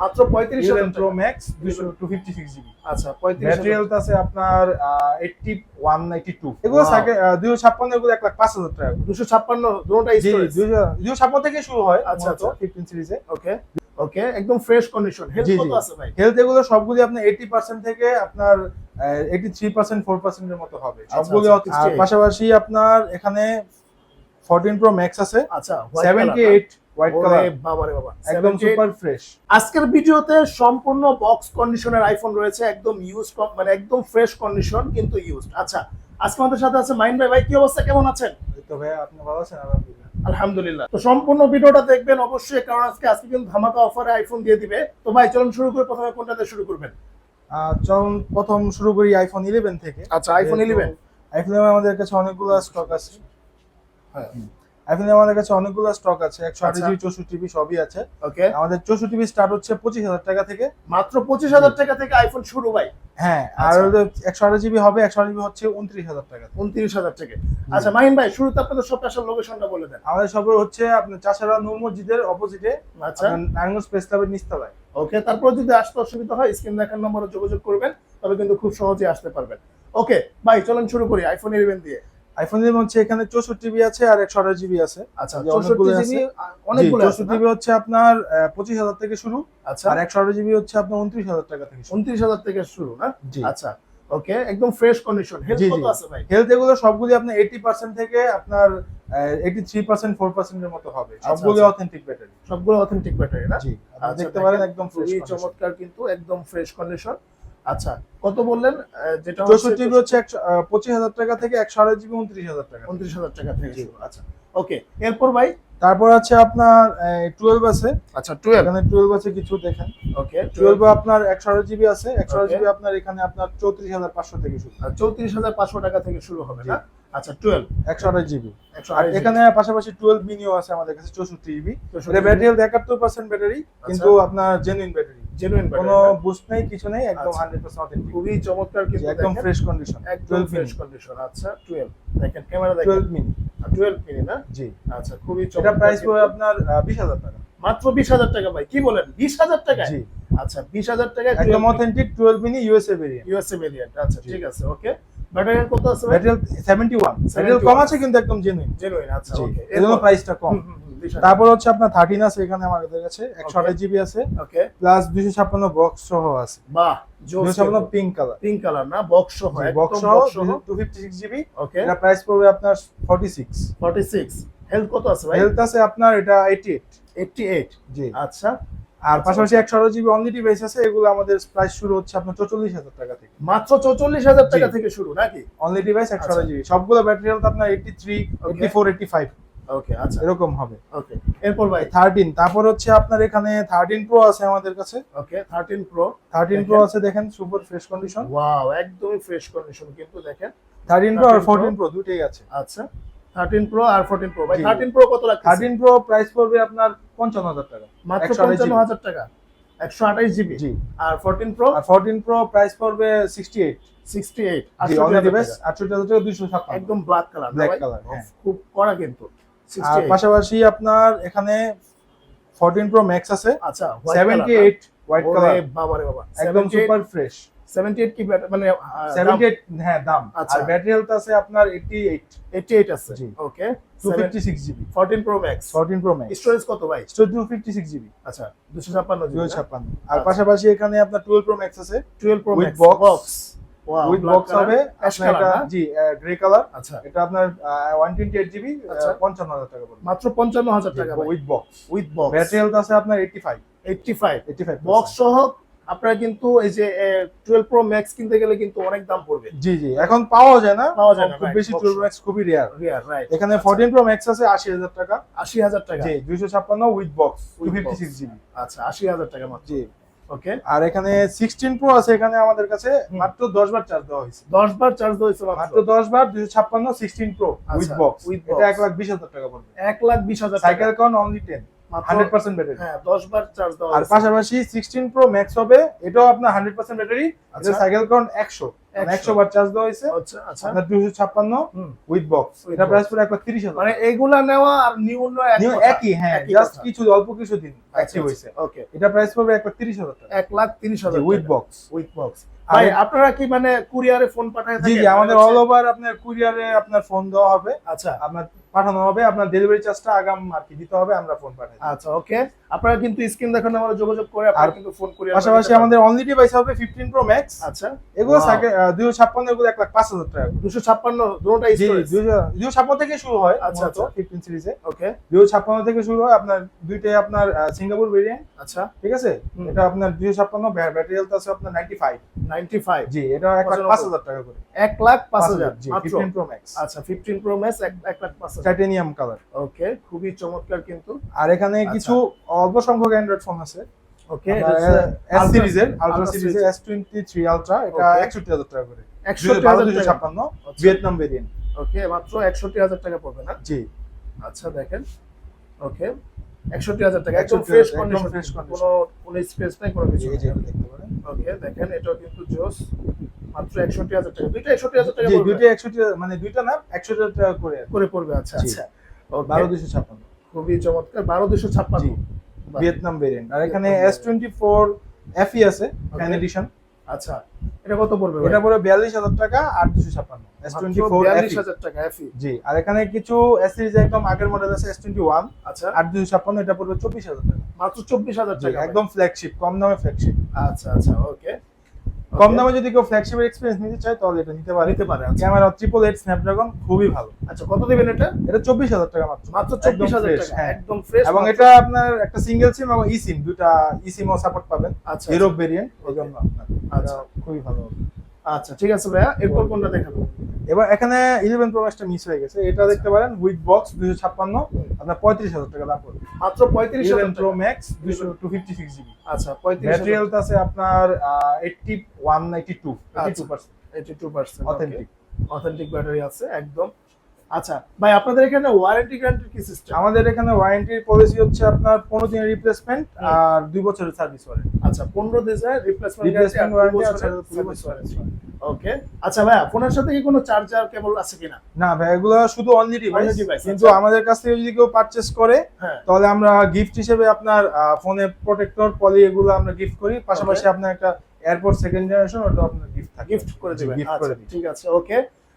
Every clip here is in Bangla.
মাত্র পঁয়ত্রিশ ইলেভেন হাজার প্রো ম্যাক্স দুশো টু ফিফটি সিক্স জিবি। আচ্ছা পঁয়ত্রিশ হাজার ব্যাটারি হেলথ আছে আপনার এইটটি ওয়ান নাইনটি টু এগুলো Wow. থাকে দুশো ছাপ্পান্ন এগুলো এক লাখ পাঁচ হাজার টাকা। দুশো ছাপ্পান্ন দুটোটাই জি স্টোরেজ দুশো ছাপ্পান্ন থেকে শুরু হয় আচ্ছা, আচ্ছা। আচ্ছা। ফিফটিন সিরিজে ওকে ওকে একদম ফ্রেশ কন্ডিশন হেলথ কত। আছে ভাই? হেলথ এগুলো সবগুলি এইটি পার্সেন্ট থেকে আপনার এইটি থ্রি পার্সেন্ট ফোর পার্সেন্টের মতো হবে। আচ্ছা, সবগুলি আচ্ছা, আর 68 পাশাপাশি আপনার এখানে ফোরটিন প্রো ম্যাক্স আছে। আচ্ছা white seventy color, eight white colour বাবা বাবা। একদম সুপার ফ্রেশ আজকের ভিডিওতে সম্পূর্ণ বক্স কন্ডিশনের আইফোন রয়েছে একদম ইউজ মানে একদম ফ্রেশ কন্ডিশন কিন্তু ইউজ আচ্ছা আজকে আমাদের সাথে আছে মাইন ভাই। ভাই কি অবস্থা? কেমন আছেন? তো ভাই আপনি ভালো আছেন? আলহামদুলিল্লাহ। আলহামদুলিল্লাহ। তো সম্পূর্ণ ভিডিওটা দেখবেন অবশ্যই কারণ আজকে আজকে কিন্তু ধামাকা অফারে আইফোন দিয়ে দিবে। তো ভাই চলুন শুরু করে। প্রথমে কোনটাতে শুরু করবেন? আহ, চলুন প্রথম শুরু করি আইফোন ইলেভেন থেকে। আচ্ছা আইফোন ইলেভেন আইফোন আমাদের কাছে অনেকগুলো স্টক আছে। হ্যাঁ। আইফোন আমাদের কাছে অনেকগুলো স্টক আছে একশো আট আচ্ছা। জিবি চৌষট্টি জিবি সবই আছে। ওকে আমাদের চৌষট্টি জিবি স্টার্ট হচ্ছে পঁচিশ হাজার টাকা থেকে। মাত্র পঁচিশ হাজার টাকা থেকে আইফোন শুরু ভাই। হ্যাঁ আর আচ্ছা। একশো জিবি হবে একশো আট জিবি হচ্ছে উনত্রিশ হাজার টাকা উনত্রিশ হাজার থেকে। আচ্ছা মাহিন ভাই শুরুতে আপনাদের সব আসার লোকেশনটা বলে দেন। আমাদের সবর হচ্ছে আপনার চাষারা নূর মসজিদের অপোজিটে আচ্ছা। নারায়ণগঞ্জ প্রেস ক্লাবের নিচতলায় ওকে তারপর যদি আসতে অসুবিধা হয় স্ক্রিন দেখার নম্বরে যোগাযোগ করবেন তবে কিন্তু খুব সহজে আসতে পারবেন। ওকে ভাই চলুন শুরু করি আইফোন ইলেভেন দিয়ে। আইফোন ইলেভেন হচ্ছে এখানে চৌষট্টি জিবি আছে আর একশো আঠাশ জিবি আছে। আচ্ছা চৌষট্টি জিবি অনেকগুলো চৌষট্টি জিবি হচ্ছে আপনার পঁচিশ হাজার থেকে শুরু। আচ্ছা। আর একশো আঠাশ জিবি হচ্ছে আপনার উনত্রিশ হাজার টাকা থেকে উনত্রিশ হাজার থেকে শুরু না? জি। আচ্ছা ওকে একদম ফ্রেশ কন্ডিশন হেলথ কত। আছে ভাই? হেলথ এগুলো সবগুলি আপনার এইটি পার্সেন্ট থেকে আপনার এইটি থ্রি পার্সেন্ট ফোর পার্সেন্টের মতো হবে। সবগুলি আচ্ছা। অথেন্টিক ব্যাটারি সবগুলো অথেন্টিক ব্যাটারি না? জি আচ্ছা, দেখতে পারেন একদম ফ্রেশ চমৎকার কিন্তু একদম ফ্রেশ কন্ডিশন আচ্ছা কত বললেন? যেটা চৌষট্টি জিবি হচ্ছে পঁচিশ হাজার টাকা থেকে একশো আড়াই জিবি উনত্রিশ হাজার টাকা উনত্রিশ হাজার টাকা থেকে আচ্ছা ওকে এরপর ভাই? তারপর আছে আপনার টুয়েলভ আছে। আচ্ছা টুয়েলভ। এখানে টুয়েলভ আছে কিছু দেখেন। Okay twelve. আপনার একশো আড়াই জিবি আছে একশো আড়াই জিবি আপনার এখানে আপনার চৌত্রিশ হাজার পাঁচশো থেকে শুরু। চৌত্রিশ হাজার পাঁচশো টাকা থেকে শুরু হবে না? আচ্ছা টুয়েলভ একশো আঠাশ জিবি আর এখানে পাশাপাশি টুয়েলভ মিনিও আছে আমাদের কাছে চৌষট্টি জিবি ব্যাটারি হেলথ একাত্তর পার্সেন্ট ব্যাটারি কিন্তু আপনার জেনুইন ব্যাটারি জেনুইন কোনো বুস্ট নেই কিছু নেই একদম আচ্ছা। হান্ড্রেড পার্সেন্ট অথেন্টিক খুবই চমৎকার কিন্তু একদম ফ্রেশ কন্ডিশন একদম ফ্রেশ কন্ডিশন আচ্ছা টুয়েলভ দেখেন ক্যামেরা দেখেন। টুয়েলভ মিনি টুয়েলভ মিনি না? জি। আচ্ছা খুবই এটা প্রাইস কিন্তু। আপনার বিশ হাজার টাকা। মাত্র বিশ হাজার টাকা ভাই কি বলেন? বিশ হাজার টাকা জি। আচ্ছা বিশ হাজার টাকা একদম authentic twelve mini USA variant USA variant আচ্ছা ঠিক আছে ওকে ব্যাটারি কত আছে ভাই? ব্যাটারি সেভেন্টি কম আছে কিন্তু একদম জেনুইন জেনুইন আচ্ছা ওকে এর জন্য প্রাইসটা কম। তারপর তারপর হচ্ছে আপনার থার্টিন আছে এখানে আমাদের কাছে একশো আঠাশ জিবি আছে। ওকে প্লাস দুশো ছাপ্পান্ন বক্স সহ আছে। বাহ দুশো ছাপ্পান্ন পিঙ্ক কালার পিঙ্ক কালার না বক্স সহ বক্স সহ বক্স সহ two fifty six GB okay এটা প্রাইস পড়বে আপনার ফর্টি সিক্স 46 হেলথ কত আছে ভাই? হেলথ আছে আপনার এটা এইটি এইট 88 জি। আচ্ছা। আর পাশাপাশি একশো আঠাশ জিবি অনলি ডিভাইস আছে এগুলো আমাদের প্রাইস শুরু হচ্ছে আপনার চল্লিশ হাজার টাকা থেকে। মাত্র 44000 টাকা থেকে শুরু নাকি? অনলি ডিভাইস একশো আচ্ছা। জিবি সবগুলো ব্যাটারি হেলথ আপনার eighty three eighty four eighty five okay আচ্ছা। এরকম হবে। ওকে এরপর ভাই? থার্টিন তারপর হচ্ছে আপনার এখানে থার্টিন প্রো আছে আমাদের কাছে। ওকে 13 প্রো থার্টিন প্রো আছে দেখেন সুপার ফ্রেশ কন্ডিশন ওয়াও একদমই ফ্রেশ কন্ডিশন কিন্তু দেখেন। থার্টিন প্রো আর 13 ফোরটিন প্রো দুটোই আছে। আচ্ছা। 13 প্রো আর 14 প্রো ভাই। 13 প্রো কত লাগছে থার্টিন প্রো প্রাইস পড়বে আপনার পঞ্চান্ন হাজার টাকা। মাত্র 128 55000 টাকা। 128 জিবি। জি। আর 14 প্রো আর ফোরটিন প্রো প্রাইস পড়বে সিক্সটি এইট 68 জি 68 অনলি হাজার ডিভাইস টাকা। আটষট্টি হাজার টাকা দুইশো ছাপ্পান্ন। একদম ব্ল্যাক কালার color, হ্যাঁ। খুব কড়া কিন্তু আর পাশাপাশি আপনার এখানে ফোরটিন প্রো ম্যাক্স আছে। আচ্ছা সেভেন্টি এইট হোয়াইট কালার বাবা রে বাবা। একদম সুপার ফ্রেশ 78 কি মানে সেভেন্টি এইট হ্যাঁ দাম। আচ্ছা। আর ব্যাটারি হেলথ আছে আপনার এইটি এইট 88 আছে জি। Okay two fifty six GB 14 pro max fourteen pro max storage কত ভাই? ফিফটি সিক্স জিবি আচ্ছা 256 দুশো জিবি ছাপ্পান্ন। আর আচ্ছা। পাশাপাশি এখানে আপনার টুয়েলভ প্রো ম্যাক্স আছে। 12 pro max box। Box wow with box হবে। এটা জি গ্রে কালার আচ্ছা। এটা আপনার ওয়ান টোয়েন্টি এইট জিবি আচ্ছা। পঞ্চান্ন হাজার টাকা পড়বে। মাত্র 55000 টাকা with box with box battery health আছে আপনার eighty five 85 eighty five box সহ আপনারা কিন্তু এই যে 12 প্রো ম্যাক্স কিনতে গেলে কিন্তু অনেক দাম পড়বে। জি জি এখন পাওয়া যায় না। পাওয়া যায় না, খুব বেশি box টুয়েলভ ম্যাক্স খুবই রেয়ার রিয়ার রাইট এখানে ফোরটিন প্রো ম্যাক্স আছে আশি হাজার টাকা। 80000 টাকা। জি দুইশো ছাপ্পান্ন with box two With fifty box। Six GB আচ্ছা 80000 টাকা মাত্র। জি। ওকে আর এখানে সিক্সটিন প্রো আছে এখানে আমাদের কাছে মাত্র দশ বার চার্জ দেওয়া হয়েছে। 10 বার চার্জ দেওয়া মাত্র। মাত্র দশ বার দুইশো ছাপ্পান্ন সিক্সটিন প্রো উইথ বক্স এটা box। এক লাখ বিশ হাজার টাকা পড়বে। 1 লাখ 20 হাজার টাকা। সাইকেল কন অনলি টেন মাত্র হান্ড্রেড পার্সেন্ট ব্যাটারি। হ্যাঁ দশ বার চার্জ দেওয়া আর পাশাপাশি সিক্সটিন প্রো ম্যাক্স হবে এটাও আপনার হান্ড্রেড পার্সেন্ট ব্যাটারি। আচ্ছা। এটা সাইকেল কাউন্ট একশো। একশো বার চার্জ দেওয়া হয়েছে। আচ্ছা আচ্ছা। আপনার দুশো ছাপ্পান্ন উইথ বক্স এটা প্রাইস পুরো একবার তিরিশ হাজার। মানে এইগুলা নেওয়া আর নিউ নেওয়া এক New কথা। একই হ্যাঁ জাস্ট কিছু অল্প কিছু দিন আচ্ছা, অ্যাক্টিভ আচ্ছা, হয়েছে। ওকে এটা প্রাইস পড়বে একবার তিরিশ হাজার টাকা। এক লাখ তিরিশ হাজার উইথ বক্স উইথ বক্স ভাই আপনারা কি মানে কুরিয়ারে ফোন পাঠায় থাকেন? জি আমাদের অল ওভার আপনার কুরিয়ারে আপনার ফোন দেওয়া হবে। আচ্ছা। আপনার পাঠানো হবে আপনার ডেলিভারি চার্জটা আগাম আর কি দিতে হবে আমরা ফোন পাঠাই আচ্ছা ওকে আপনারা কিন্তু স্ক্রিন দেখানো আমরা যোগাযোগ করে আপনারা কিন্তু ফোন কুরিয়ার পাশাপাশি আমাদের অনলি ডিভাইস হবে ফিফটিন প্রো ম্যাক্স আচ্ছা। এগুলো Wow. সাইকেল দুশো ছাপ্পান্ন এগুলো এক লাখ পাঁচ হাজার টাকা। করে। দুশো ছাপ্পান্ন দুটোটাই জি দুশো ছাপ্পান্ন থেকে শুরু হয় আচ্ছা, আচ্ছা। ফিফটিন সিরিজে ওকে দুশো ছাপ্পান্ন থেকে শুরু হয় আপনার দুইটাই আপনার সিঙ্গাপুর ভেরিয়েন্ট আচ্ছা। ঠিক আছে? এটা আপনার দুশো ছাপ্পান্ন ব্যাটারি হেলথ আছে আপনার নাইনটি ফাইভ নাইনটি ফাইভ জি এটা এক লাখ পঁচানব্বই। পাঁচ হাজার টাকা করে। এক লাখ পাঁচ হাজার জি মাত্র। ফিফটিন প্রো ম্যাক্স আচ্ছা ফিফটিন প্রো ম্যাক্স এক লাখ পাঁচ হাজার টাইটেনিয়াম কালার ওকে খুবই চমৎকার কিন্তু। আর এখানে আচ্ছা। কিছু অল্প সংখ্যক অ্যান্ড্রয়েড ফোন আছে। ওকে এস সিরিজের আলট্রা সিরিজের এস টোয়েন্টি থ্রি আলট্রা এটা. একষট্টি হাজার টাকা করে। একষট্টি বারো দুশো ছাপ্পান্ন। ভিয়েতনাম ভেরিয়েন্ট ওকে মাত্র একষট্টি হাজার টাকা পড়বে না? জি। আচ্ছা দেখেন। ওকে একষট্টি হাজার টাকা। একদম ফ্রেশ কন্ডিশন fresh condition। কোনো কোনো স্পেস নাই কোনো কিছু দেখতে পারেন ওকে দেখেন এটাও কিন্তু জোস। মাত্র একষট্টি হাজার টাকা। দুইটা টাকা জি মানে দুইটা না টাকা করে। করে পড়বে আচ্ছা আচ্ছা। খুবই চমৎকার। ভিয়েতনাম ভেরিয়েন্ট আর এখানে আছে ফ্যান এডিশন আচ্ছা এটা কত পড়বে এটা টাকা আর দুশো ছাপ্পান্ন। এস টোয়েন্টি ফোর বিয়াল্লিশ হাজার টাকা এফি জি আর এখানে কিছু সিরিজ একদম আগের মডেল আছে এস টোয়েন্টি ওয়ান আচ্ছা আর এটা পড়বে চব্বিশ হাজার টাকা। মাত্র চব্বিশ হাজার জি, টাকা। একদম ফ্ল্যাগশিপ কম দামে ফ্ল্যাগশিপ আচ্ছা আচ্ছা ওকে কম দামে যদি কেউ ফ্ল্যাগশিপের এক্সপিরিয়েন্স নিতে চায় তাহলে এটা নিতে পারে। নিতে পারে আচ্ছা। ক্যামেরা ট্রিপল এইট স্ন্যাপড্রাগন খুবই ভালো। আচ্ছা কত দিবেন এটা? এটা চব্বিশ হাজার টাকা মাত্র। মাত্র চব্বিশ হাজার টাকা হ্যাঁ। একদম ফ্রেশ এবং এটা আপনার একটা সিঙ্গেল সিম এবং ই সিম দুটা ই সিম ও সাপোর্ট পাবেন। আচ্ছা ইউরোপ ভেরিয়েন্ট এই জন্য আপনার। আচ্ছা। খুবই ভালো। আচ্ছা ঠিক আছে ভাইয়া এরপর কোনটা দেখাবো? এবার এখানে ইলেভেন প্রো ম্যাক্সটা মিস হয়ে গেছে। এটা দেখতে পারেন উইথ বক্স দুশো ছাপ্পান্ন আপনার পঁয়ত্রিশ হাজার টাকা দাম পড়বে। মাত্র পঁয়ত্রিশ ইলেভেন হাজার প্রো ম্যাক্স দুশো টু ফিফটি সিক্স জিবি আচ্ছা পঁয়ত্রিশ ম্যাটেরিয়ালটা হেলথ আছে আপনার eighty one ninety two eighty two percent eighty two percent authentic authentic battery আছে একদম। আচ্ছা ভাই আপনাদের এখানে ওয়ারেন্টি গ্যারান্টি কি সিস্টেম আমাদের এখানে ওয়ারেন্টি পলিসি হচ্ছে আপনার পনেরো দিনের রিপ্লেসমেন্ট আর দুই বছরের সার্ভিস ওয়ারেন্টি আচ্ছা পনেরো দিনের রিপ্লেসমেন্ট রিপ্লেসমেন্ট ওয়ারেন্টি আছে ওকে আচ্ছা ভাইয়া ফোনের সাথে কি কোনো চার্জার কেবল আছে কিনা? না ভাই এগুলো শুধু অনলি ডিভাইস Only কিন্তু আচ্ছা। আমাদের কাছ থেকে যদি কেউ পারচেস করে হ্যাঁ। তাহলে আমরা গিফট হিসেবে আপনার ফোনে প্রোটেক্টর পলি এগুলো আমরা গিফট করি। পাশাপাশি আপনার একটা এয়ারপোর্ট সেকেন্ড জেনারেশন ওটা আপনার গিফট থাকে। গিফট করে দেবেন। আচ্ছা করে ঠিক আছে ওকে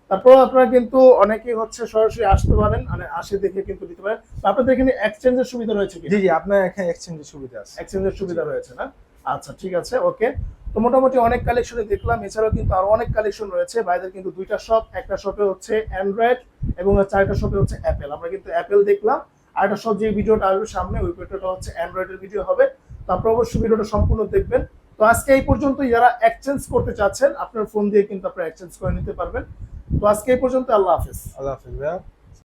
তারপর আপনারা কিন্তু অনেকেই হচ্ছে সরাসরি আসতে পারেন মানে আসে দেখে কিন্তু দিতে পারেন। আপনাদের এখানে এক্সচেঞ্জের সুবিধা রয়েছে কি? জি জি আপনার এখানে এক্সচেঞ্জের সুবিধা আছে। এক্সচেঞ্জের সুবিধা রয়েছে না? আচ্ছা ঠিক আছে ওকে তো মোটামুটি অনেক কালেকশনে দেখলাম এছাড়াও কিন্তু আরও অনেক কালেকশন রয়েছে। বাইরের কিন্তু দুইটা শপ একটা শপে হচ্ছে অ্যান্ড্রয়েড এবং চারটা শপে হচ্ছে অ্যাপেল আমরা কিন্তু অ্যাপেল দেখলাম আর একটা শপ যে ভিডিওটা আসবে সামনে ওই ভিডিওটা হচ্ছে অ্যান্ড্রয়েডের ভিডিও হবে। তারপর অবশ্যই ভিডিওটা সম্পূর্ণ দেখবেন। তো আজকে এই পর্যন্ত যারা এক্সচেঞ্জ করতে চাচ্ছেন আপনার ফোন দিয়ে কিন্তু আপনারা এক্সচেঞ্জ করে নিতে পারবেন। তো আজকে এই পর্যন্ত আল্লাহ হাফেজ। আল্লাহ হাফিজ ভাইয়া।